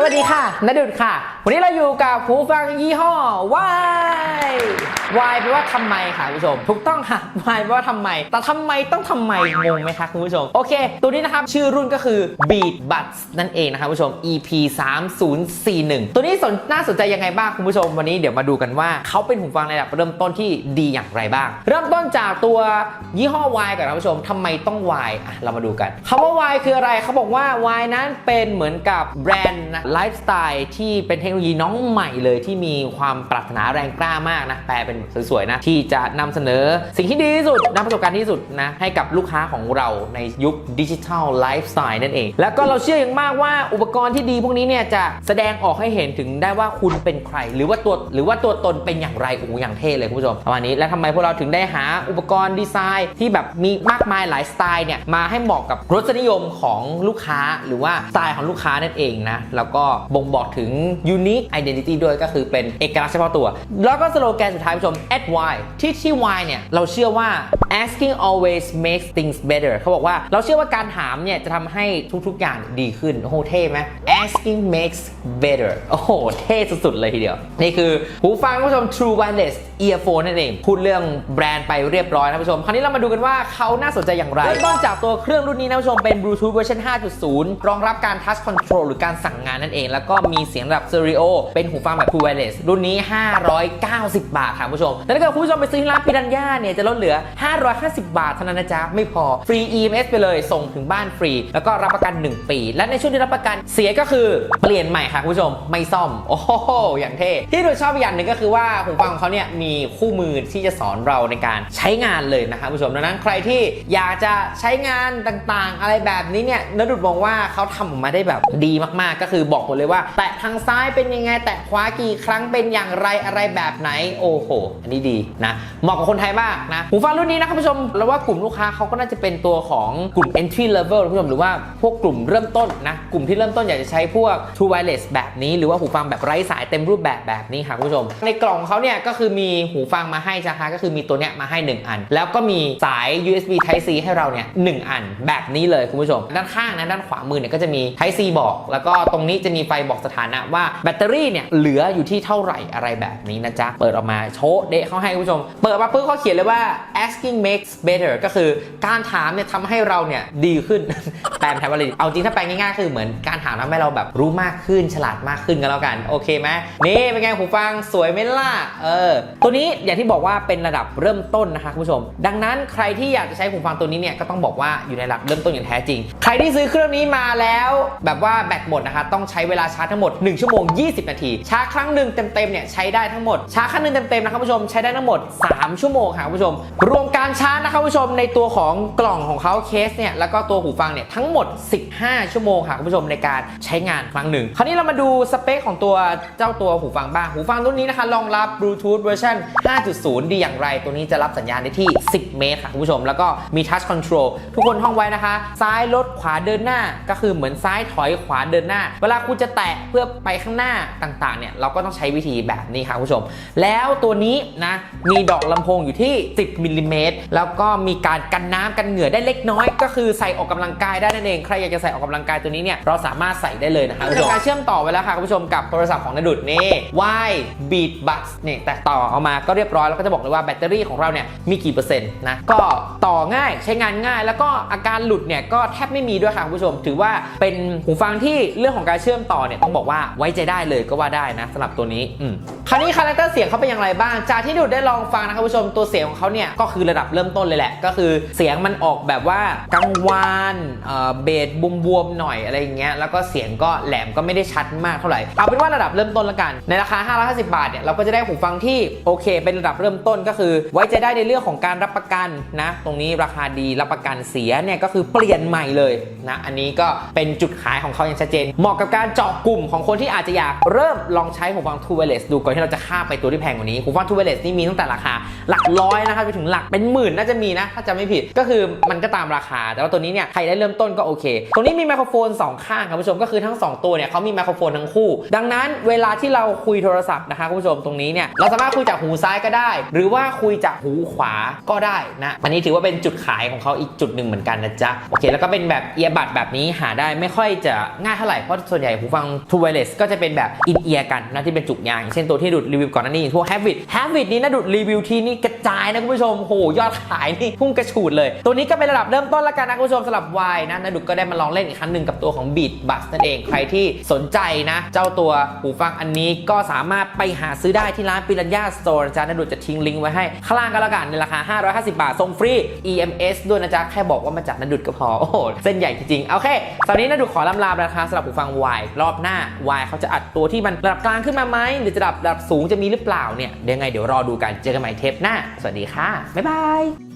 สวัสดีค่ะนดุดค่ะ วันนี้เราอยู่กับหูฟังยี่ห้อ Y Y แปลว่าทำไมค่ะคุณผู้ชม ถูกต้องค่ะ Y แปลว่าทำไม แต่ทำไมต้องทำไมงงไหมคะคุณผู้ชม โอเค ตัวนี้นะครับ ชื่อรุ่นก็คือ Beat Buds นั่นเองนะครับคุณผู้ชม EP 3041 ตัวนี้สนน่าสนใจยังไงบ้างคุณผู้ชม วันนี้เดี๋ยวมาดูกันว่าเขาเป็นหูฟังในระดับเริ่มต้นที่ดีอย่างไรบ้าง เริ่มต้นจากตัวยี่ห้อ Y ก่อนนะคุณผู้ชมทำไมต้อง Y อะเรามาดูกันคำว่า Y คืออะไรเขาบอกว่า Y นั้นเป็นเหมือนกับแบรนด์นะไลฟ์สไตล์ที่เป็นเทคโนโลยีน้องใหม่เลยที่มีความปรารถนาแรงกล้ามากนะแปลเป็นสวยๆนะที่จะนำเสนอสิ่งที่ดีที่สุดนำประสบการณ์ที่สุดนะให้กับลูกค้าของเราในยุคดิจิทัลไลฟ์สไตล์นั่นเอง แล้วก็เราเชื่ออย่างมากว่าอุปกรณ์ที่ดีพวกนี้เนี่ยจะแสดงออกให้เห็นถึงได้ว่าคุณเป็นใคร หรือว่าตัวหรือว่าตัวตนเป็นอย่างไรโอ้โหอย่างเท่เลยคุณผู้ชมประมาณนี้ แล้วทำไมพวกเราถึงได้หาอุปกรณ์ดีไซน์ที่แบบมีมากมายหลายสไตล์เนี่ยมาให้เหมาะกับรสนิยมของลูกค้าหรือว่าสไตล์ของลูกค้านั่นเองนะแล้วก็บ่งบอกถึง unique identity ด้วยก็คือเป็นเอกลักษณ์เฉพาะตัว แล้วก็สโลแกนสุดท้ายผู้ชม at y ที่ที่ y เนี่ย เราเชื่อว่า asking always makes things better เขาบอกว่าเราเชื่อว่าการถามเนี่ยจะทำให้ทุกๆ อย่างดีขึ้น โอ้โห เท่ไหม asking makes better โอ้โห เท่สุดๆ เลยทีเดียว นี่คือ หูฟังคุณผู้ชม True Wireless Earphone นั่นเอง พูดเรื่องแบรนด์ไปเรียบร้อยนะผู้ชม คราวนี้เรามาดูกันว่าเขาน่าสนใจอย่างไร เริ่มต้นจากตัวเครื่องรุ่นนี้นะผู้ชม เป็น Bluetooth เวอร์ชัน5.0 รองรับการ Touch Control หรือการสั่งงานนั่นเอง แล้วก็มีเสียงระดับ Stereo เป็นหูฟังแบบ True Wireless รุ่นนี้ 590 บาทค่ะคุณผู้ชม แล้วถ้าเกิดคุณผู้ชมไปซื้อที่ร้านปิรันย่าเนี่ยจะลดเหลือ550 บาทเท่านั้นนะจ๊ะ ไม่พอ ฟรี EMS ไปเลย ส่งถึงบ้านฟรี แล้วก็รับประกัน 1 ปี และในช่วงที่รับประกันเสียก็คือเปลี่ยนใหม่ค่ะคุณผู้ชม ไม่ซ่อม โอ้โห อย่างเท่ ที่เราชอบอย่างหนึ่งก็คือว่าหูฟังของเขาเนี่ยมีคู่มือที่จะสอนเราในการใช้งานเลยนะคะคุณผู้ชม ดังนั้นใครที่อยากจะใช้งานต่างๆ อะไรแบบนี้เนี่ยนดุดมองว่าเขาทำออกมาได้แบบดีมากๆ ก็คือบอกหมดเลยว่า แตะทางซ้ายเป็นยังไง แตะขวากี่ครั้งเป็นอย่างไรอะไรแบบไหน โอ้โห อันนี้ดีนะ เหมาะกับคนไทยมากนะหูฟังรุ่นนี้นะคุณผู้ชมเราว่ากลุ่มลูกค้าเขาก็น่าจะเป็นตัวของกลุ่ม entry level คุณผู้ชมหรือว่าพวกกลุ่มเริ่มต้นนะกลุ่มที่เริ่มต้นอยากจะใช้พวก True Wireless แบบนี้ หรือว่าหูฟังแบบไร้สายเต็มรูปแบบแบบนี้ค่ะคุณผู้ชม ในกล่องเขาเนี่ยก็คือมีหูฟังมาให้นะคะก็คือมีตัวเนี้ยมาให้ 1 อัน แล้วก็มีสาย USB Type C ให้เราเนี่ยหนึ่งอันแบบนี้เลยคุณผู้ชม ด้านข้างนะด้านขวามือเนี่ยก็จะมี Type C บอก แล้วก็ตรงนี้จะมีไฟบอกสถานะว่าแบตเตอรี่เนี่ยเหลืออยู่ที่เท่าไหร่อะไรแบบนี้นะจ๊ะเปิดออกมาโชว์เดะเขาให้คุณผู้ชม เปิดมาปุ๊บเขาเขียนเลยว่า asking makes better ก็คือการถามเนี่ยทำให้เราเนี่ยดีขึ้น แปลเป็นไทยว่าอะไรเอาจริงถ้าแปลง่ายๆคือเหมือนการถามทำให้เราแบบรู้มากขึ้นฉลาดมากขึ้นกันแล้วกัน โอเคไหมนี่เป็นไงหูฟังสวยไหมล่ะเออตัวนี้อย่างที่บอกว่าเป็นระดับเริ่มต้นนะคะคุณผู้ชม ดังนั้นใครที่อยากจะใช้หูฟังตัวนี้เนี่ยก็ต้องบอกว่าอยู่ในระดับเริ่มต้นอย่างแท้จริง ใครที่ซื้อเครื่องนี้มาแล้ว แบบว่าแบตหมดนะคะต้องใช้เวลาชาร์จทั้งหมด 1 ชั่วโมง 20 นาที ชาร์จครั้งหนึ่งเต็มๆเนี่ยใช้ได้ทั้งหมดชาร์จครั้งหนึ่งเต็มๆนะครับคุณผู้ชมใช้ได้ทั้งหมด 3 ชั่วโมงค่ะคุณผู้ชม รวมการชาร์จนะครับคุณผู้ชมในตัวของกล่องของเขาเคสเนี่ยแล้วก็ตัวหูฟังเนี่ยทั้งหมด 15 ชั่วโมงค่ะคุณผู้ชมในการใช้งานครั้งหนึ่ง คราวนี้เรามาดูสเปคของตัวเจ้าตัวหูฟังบ้าง หูฟังรุ่นนี้นะคะรองรับ Bluetooth เวอร์ชัน5.0 ดีอย่างไร ตัวนี้จะรับสัญญาณได้ที่ 10 เมตรค่ะคุณผู้ชม แล้วก็มี Touch Control ทุกคนท่องไว้นะคะ ซ้ายลดขวาเดินหน้าก็คือเหมือนซ้ายถอยขวาเดินหน้า เวลาคุณจะแตะเพื่อไปข้างหน้าต่างๆเนี่ยเราก็ต้องใช้วิธีแบบนี้ค่ะคุณผู้ชม แล้วตัวนี้นะมีดอกลำโพงอยู่ที่ 10มิลลิเมตรแล้วก็มีการกันน้ำกันเหงื่อได้เล็กน้อย ก็คือใส่ออกกำลังกายได้นั่นเองใครอยากจะใส่ออกกำลังกายตัวนี้เนี่ยเราสามารถใส่ได้เลยนะคะคุณผู้ชมการเชื่อมต่อไว้แล้วค่ะคุณผู้ชมกับโทรศัพท์ของนดุดนี่ Y Beat Buds เนี่ยแต่ต่อเอามาก็เรียบร้อยแล้วก็จะบอกเลยว่าแบตเตอรี่ของเราเนี่ยมีกี่เปอร์เซ็นต์นะก็ต่อง่ายใช้งานง่าย แล้วก็อาการหลุดเนี่ยก็แทบไม่มีด้วยค่ะคุณผู้ชม ถือว่าเป็นหูฟังที่เรื่องของการเชื่อมต่อเนี่ยต้องบอกว่าไว้ใจได้เลยก็ว่าได้นะสำหรับตัวนี้อืมคราวนี้คาแรคเตอร์เสียงเขาเป็นอย่างไรบ้าง จากที่ดุดได้ลองฟังนะครับคุณผู้ชมตัวเสียงของเขาเนี่ยก็คือระดับเริ่มต้นเลยแหละ ก็คือเสียงมันออกแบบว่ากังวานเออเบสบวมๆหน่อยอะไรอย่างเงี้ยแล้วก็เสียงก็แหลมก็ไม่ได้ชัดมากเท่าไหร่เอาเป็นว่าระดับเริ่มต้นละกัน ในราคา 550 บาทเนี่ยเราก็จะได้หูฟังที่โอเค เป็นระดับเริ่มต้นก็คือ ไว้ใจได้ในเรื่องของการรับประกันนะ ตรงนี้ราคาดีรับประกันเสียเนี่ยก็คือเปลี่ยนใหม่เลยนะอันนี้ก็เป็นจุดขายของเขาอย่างชัดเจน เหมาะกับการเจาะกลุ่มของคนที่อาจจะอยากเริ่มลองใช้หูฟัง True Wireless ดูก่อนที่เราจะข้ามไปตัวที่แพงกว่านี้หูฟัง True Wireless นี่มีตั้งแต่ราคาหลักร้อยนะครับไปถึงหลักเป็นหมื่นน่าจะมีนะ ถ้าจำไม่ผิดก็คือมันก็ตามราคา แต่ว่าตัวนี้เนี่ยใครได้เริ่มต้นก็โอเค ตรงนี้มีไมโครโฟน 2 ข้างครับคุณผู้ชมก็คือทั้ง 2 ตัวเนี่ยเขามีไมโครโฟนทั้งคู่ ดังนั้นเวลาที่เราคุยโทรศัพท์นะคะคุณผู้ชมตรงนี้เนี่ยเราสามารถคุยจากหูซ้ายก็ได้ หรือว่าคุยจากหูขวาก็ได้นะอันนี้ถือว่าเป็นจุดขายของเขาอีกจุดหนึ่งเหมือนกันนะจ๊ะโอเค แล้วก็เป็นแบบเอียบัดแบบนี้หาได้ไม่ค่อยจะง่ายเท่าไหร่เพราะส่วนใหญ่หูฟัง True Wireless ก็จะเป็นแบบอินเอียกันนะที่เป็นจุกยางเช่นตัวที่ดูดรีวิวก่อนหน้านี้พวก Habit Habit นี้นะดูดรีวิวทีนี่กระจายนะคุณผู้ชมโหยอดขายนี่พุ่งกระฉูดเลย ตัวนี้ก็เป็นระดับเริ่มต้นละกันนะคุณผู้ชมสำหรับ Y นะนะดุดก็ได้มาลองเล่นอีกครั้งหนึ่งกับตัวของ Beat b u s นั่นเองใครที่สนใจนะ เจ้าตัวหูฟังอันนี้ก็สามารถไปหาซื้อได้ที่ร้านปิรัญญาสโตร์นะจ๊ะนะดุดจะทิ้งลิงก์ไว้ให้ข้างล่างก็แล้วกันในราคา 550 บาทส่งฟรี EMS ด้วยนะจ๊ะแค่บอกว่ามาจากนะดุดก็พอโอ้โหเส้นใหญ่จริงๆโอเคตอนนี้นะดุดขอลำลาไปนะคะสำหรับหูฟัง Y รอบหน้า Y เขาจะอัดตัวที่มันระดับกลางขึ้นมาไหมหรือจะระดับระดับสูงจะมีหรือเปล่าเนี่ยเดี๋ยวไงเดี๋ยวรอดูกันเจอกันใหม่เทปหน้า สวัสดีค่ะบ๊ายบาย Bye!